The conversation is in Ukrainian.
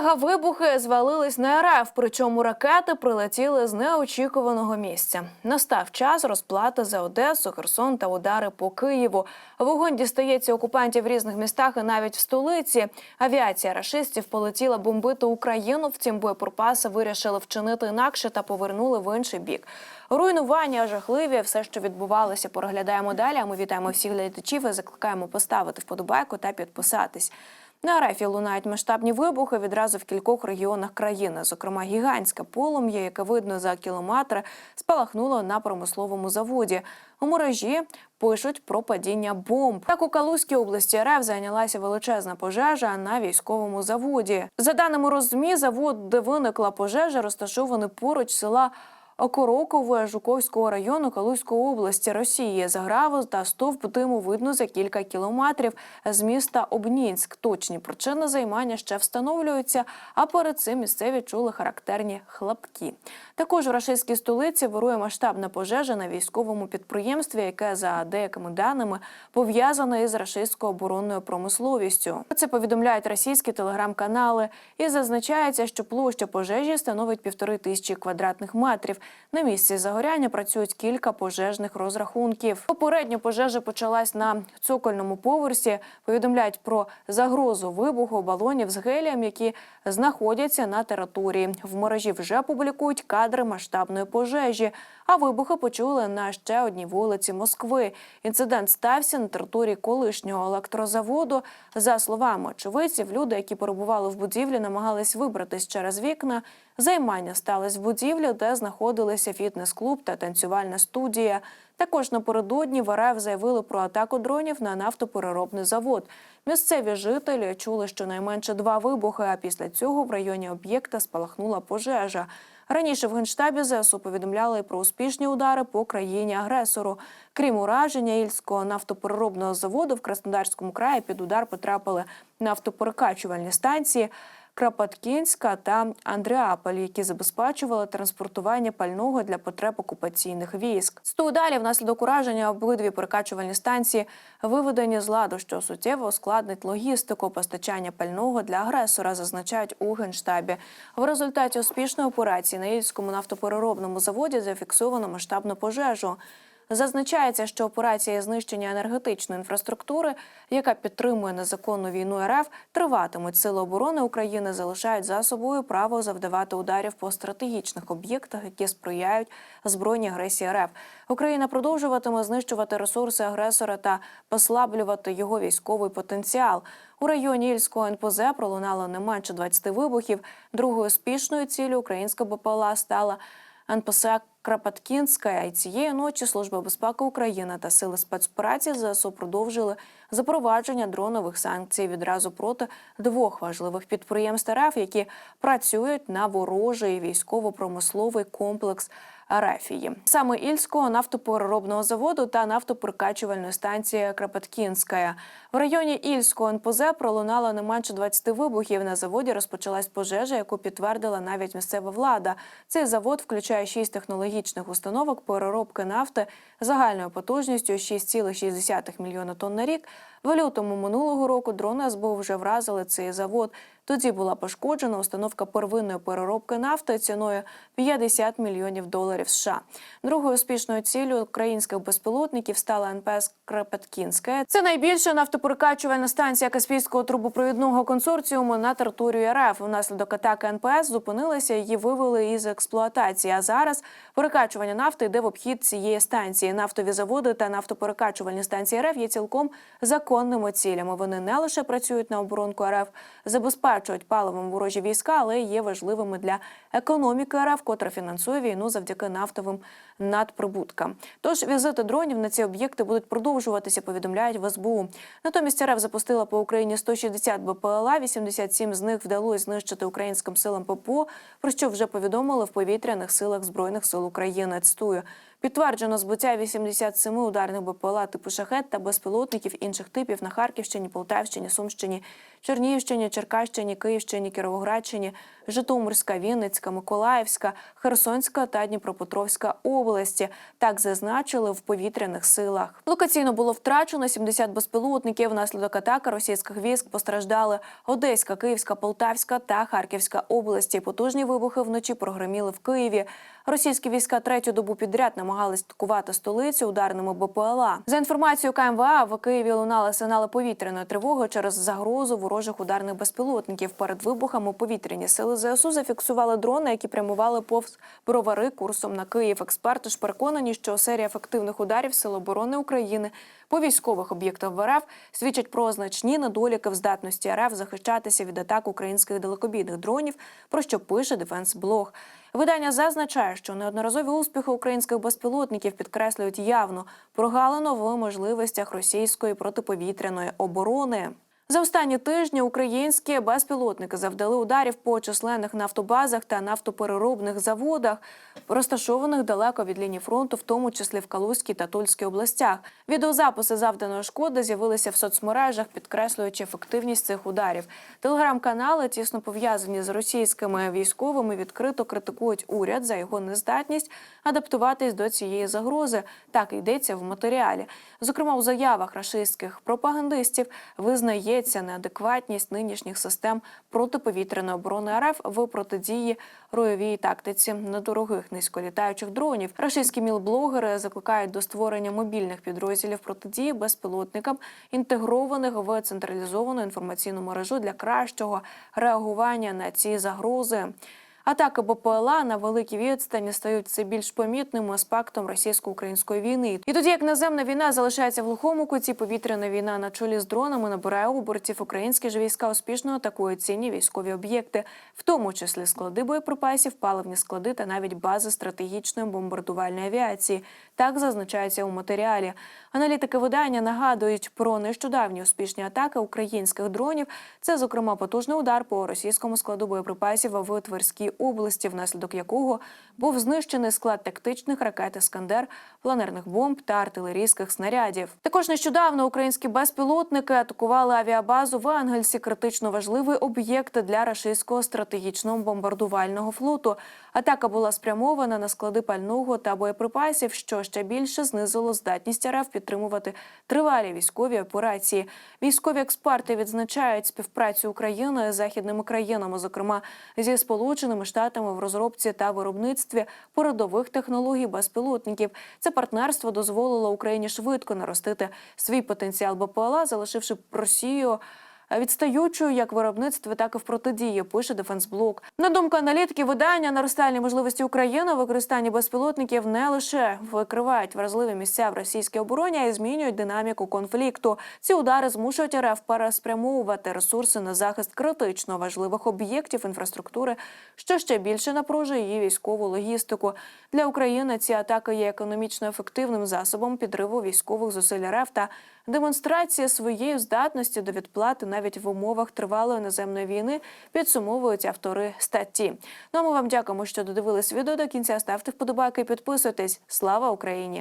Мегавибухи звалились на РФ, причому ракети прилетіли з неочікуваного місця. Настав час розплати за Одесу, Херсон та удари по Києву. Вогонь дістається окупантів в різних містах і навіть в столиці. Авіація рашистів полетіла бомбити Україну. Втім, боєприпаси вирішили вчинити інакше та повернули в інший бік. Руйнування жахливі, все, що відбувалося, переглядаємо далі. А ми вітаємо всіх глядачів і закликаємо поставити вподобайку та підписатись. На РФі лунають масштабні вибухи відразу в кількох регіонах країни. Зокрема, гігантське полум'я, яке видно за кілометри, спалахнуло на промисловому заводі. У мережі пишуть про падіння бомб. Так у Калузькій області РФ зайнялася величезна пожежа на військовому заводі. За даними Розмі, завод, де виникла пожежа, розташований поруч села. Окорокове Жуковського району Калузької області Росії заграви та стовп диму видно за кілька кілометрів з міста Обнінськ. Точні причини займання ще встановлюються. А перед цим місцеві чули характерні хлопки. Також у рашистській столиці вирує масштабна пожежа на військовому підприємстві, яке за деякими даними пов'язане із рашистською оборонною промисловістю. Це повідомляють російські телеграм-канали. І зазначається, що площа пожежі становить півтори тисячі квадратних метрів. На місці загоряння працюють кілька пожежних розрахунків. Попередньо пожежа почалась на цокольному поверсі. Повідомляють про загрозу вибуху балонів з гелієм, які знаходяться на території. В мережі вже публікують кадри масштабної пожежі. А вибухи почули на ще одній вулиці Москви. Інцидент стався на території колишнього електрозаводу. За словами очевидців, люди, які перебували в будівлі, намагались вибратись через вікна. Займання сталося в будівлі, де знаходилися фітнес-клуб та танцювальна студія. Також напередодні в РФ заявили про атаку дронів на нафтопереробний завод. Місцеві жителі чули щонайменше два вибухи. А після цього в районі об'єкта спалахнула пожежа. Раніше в генштабі ЗСУ повідомляли про успішні удари по країні агресору. Крім ураження ільського нафтопереробного заводу в Краснодарському краї під удар потрапили нафтоперекачувальні станції. Крапаткінська та Андріаполь, які забезпечували транспортування пального для потреб окупаційних військ. Стою далі внаслідок ураження обидві перекачувальні станції виведені з ладу, що суттєво ускладнить логістику постачання пального для агресора, зазначають у генштабі. В результаті успішної операції на Ільському нафтопереробному заводі зафіксовано масштабну пожежу. Зазначається, що операція знищення енергетичної інфраструктури, яка підтримує незаконну війну РФ, триватимуть. Сили оборони України залишають за собою право завдавати ударів по стратегічних об'єктах, які сприяють збройній агресії РФ. Україна продовжуватиме знищувати ресурси агресора та послаблювати його військовий потенціал. У районі Ільського НПЗ пролунало не менше 20 вибухів. Другою успішною ціллю українська БПЛА стала НПС Крапаткінська. І цієї ночі Служба безпеки України та сили спецоперації ЗСУ продовжили запровадження дронових санкцій відразу проти двох важливих підприємств РФ, які працюють на ворожий військово-промисловий комплекс. Рефії саме Ільського нафтопереробного заводу та нафтоперекачувальної станції Крапаткінська. В районі Ільського НПЗ пролунало не менше 20 вибухів. На заводі розпочалась пожежа, яку підтвердила навіть місцева влада. Цей завод включає шість технологічних установок переробки нафти загальною потужністю 6,6 мільйона тонн на рік. В лютому минулого року дрони СБУ вже вразили цей завод. Тоді була пошкоджена установка первинної переробки нафти ціною 50 мільйонів доларів США. Другою успішною ціллю українських безпілотників стала НПС Крепеткінська. Це найбільша нафтоперекачувальна станція Каспійського трубопровідного консорціуму на території РФ. Внаслідок атаки НПС зупинилася, її вивели із експлуатації. А зараз перекачування нафти йде в обхід цієї станції. Нафтові заводи та нафтоперекачувальні станції РФ є цілком законними цілями. Вони не лише працюють на оборонку РФ, забезпечують паливом ворожі війська, але є важливими для економіки РФ, котра фінансує війну завдяки нафтовим надприбуткам. Тож візити дронів на ці об'єкти будуть продовжуватися. Повідомляють в СБУ. Натомість РФ запустила по Україні 160 БПЛА, 87 з них вдалося знищити українським силам ППО, про що вже повідомили в повітряних силах збройних сил України. Цитую. Підтверджено збиття 87 ударних БПЛА типу шахет та безпілотників інших типів на Харківщині, Полтавщині, Сумщині, Чернігівщині, Черкащині, Київщині, Кіровоградщині, Житомирська, Вінницька, Миколаївська, Херсонська та Дніпропетровська області. Так зазначили в повітряних силах. Локаційно було втрачено 70 безпілотників. Внаслідок атаки російських військ постраждали Одеська, Київська, Полтавська та Харківська області. Потужні вибухи вночі прогреміли в Києві. Російські війська третю добу підряд намагались атакувати столицю ударними БПЛА. За інформацією КМВА, в Києві лунали сигнали повітряної тривоги через загрозу ворожих ударних безпілотників. Перед вибухами повітряні сили ЗСУ зафіксували дрони, які прямували повз бровари курсом на Київ. Експерти ж переконані, що серія ефективних ударів Сил оборони України по військових об'єктах в РФ свідчать про значні недоліки в здатності РФ захищатися від атак українських далекобійних дронів, про що пише Дефенс Блог. Видання зазначає, що неодноразові успіхи українських безпілотників підкреслюють явно прогалину в можливостях російської протиповітряної оборони. За останні тижні українські безпілотники завдали ударів по численних нафтобазах та нафтопереробних заводах, розташованих далеко від лінії фронту, в тому числі в Калузькій та Тульській областях. Відеозаписи завданої шкоди з'явилися в соцмережах, підкреслюючи ефективність цих ударів. Телеграм-канали, тісно пов'язані з російськими військовими, відкрито критикують уряд за його нездатність адаптуватись до цієї загрози. Так йдеться в матеріалі. Зокрема, у заявах рашистських пропагандистів визнається неадекватність нинішніх систем протиповітряної оборони РФ в протидії ройовій тактиці недорогих низьколітаючих дронів. Рашистські мілблогери закликають до створення мобільних підрозділів протидії безпілотникам, інтегрованих в централізовану інформаційну мережу для кращого реагування на ці загрози. Атаки БПЛА на великій відстані стають все більш помітним аспектом російсько-української війни. І тоді як наземна війна залишається в глухому куті, повітряна війна на чолі з дронами набирає обертів. Українські ж війська успішно атакують цінні військові об'єкти, в тому числі склади боєприпасів, паливні склади та навіть бази стратегічної бомбардувальної авіації. Так зазначається у матеріалі. Аналітики видання нагадують про нещодавні успішні атаки українських дронів. Це, зокрема, потужний удар по російському складу боєприпасів в Тверській області, внаслідок якого був знищений склад тактичних ракет «Іскандер», планерних бомб та артилерійських снарядів. Також нещодавно українські безпілотники атакували авіабазу в Ангельсі, критично важливий об'єкт для рашистського стратегічного бомбардувального флоту. Атака була спрямована на склади пального та боєприпасів, що ще більше знизило здатність РФ підтримувати тривалі військові операції. Військові експерти відзначають співпрацю України з західними країнами, зокрема зі сполученими штатами в розробці та виробництві передових технологій безпілотників. Це партнерство дозволило Україні швидко наростити свій потенціал БПЛА, залишивши Росію відстаючою як в виробництві, так і в протидії. Пише Дефенсблок. На думку аналітиків видання, наростальні можливості України у використанні безпілотників не лише викривають вразливі місця в російській обороні, а й змінюють динаміку конфлікту. Ці удари змушують РФ переспрямовувати ресурси на захист критично важливих об'єктів інфраструктури, що ще більше напружує її військову логістику. Для України ці атаки є економічно ефективним засобом підриву військових зусиль РФ та демонстрація своєї здатності до відплати навіть в умовах тривалої наземної війни, підсумовують автори статті. Ну а ми вам дякуємо, що додивились відео до кінця. Ставте вподобайки і підписуйтесь. Слава Україні!